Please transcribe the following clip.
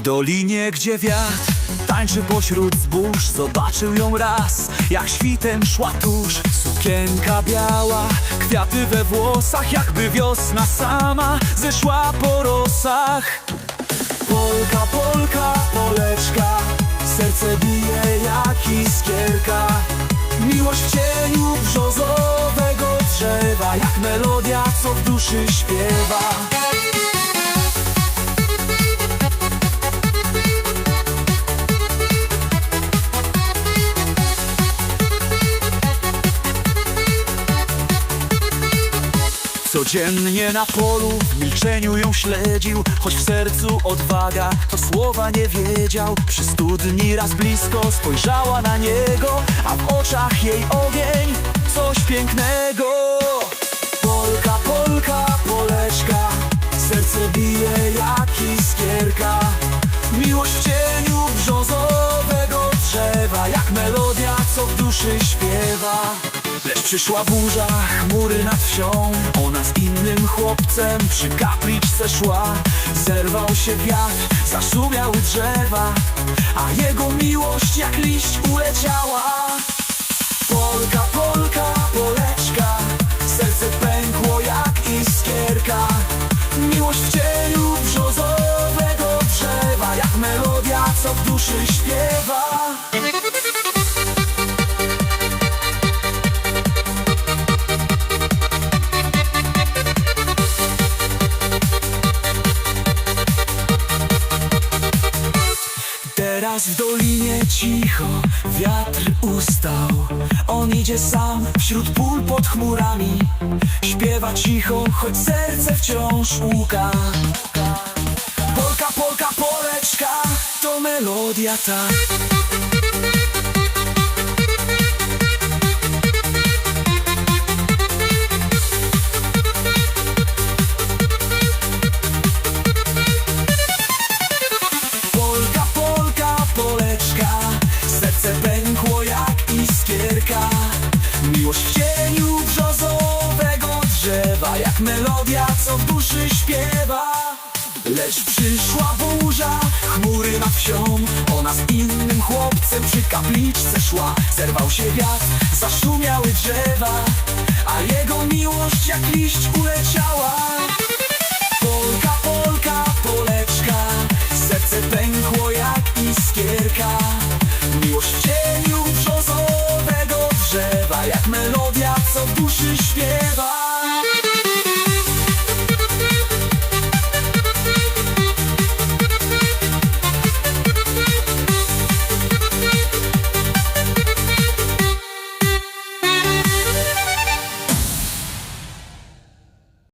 dolinie, gdzie wiatr tańczy pośród zbóż Zobaczył ją raz, jak świtem szła tuż. Sukienka biała, kwiaty we włosach Jakby wiosna sama zeszła po rosach. Polka, polka, poleczka Serce bije jak iskierka. Miłość w cieniu brzozowego drzewa Jak melodia, co w duszy śpiewa Codziennie na polu w milczeniu ją śledził Choć w sercu odwaga, to słowa nie wiedział. Przy studni raz blisko spojrzała na niego A w oczach jej ogień, coś pięknego. Polka, polka, poleczka Serce bije jak iskierka. Miłość w cieniu brzozowego drzewa Jak melodia, co w duszy śpiewa przyszła burza, chmury nad wsią Ona z innym chłopcem przy kapliczce szła. Zerwał się wiatr, zaszumiały drzewa A jego miłość jak liść uleciała. Polka, polka, poleczka Serce pękło jak iskierka. Miłość w cieniu brzozowego drzewa Jak melodia, co w duszy śpiewa Teraz w dolinie cicho wiatr ustał. On idzie sam wśród pól pod chmurami. Śpiewa cicho, choć serce wciąż łuka. Polka, polka, poleczka To melodia ta Miłość w cieniu brzozowego drzewa Jak melodia, co w duszy śpiewa. Lecz przyszła burza, chmury nad wsią Ona z innym chłopcem przy kapliczce szła. Zerwał się wiatr, zaszumiały drzewa A jego miłość jak liść uleciała melodia, co duszy śpiewa.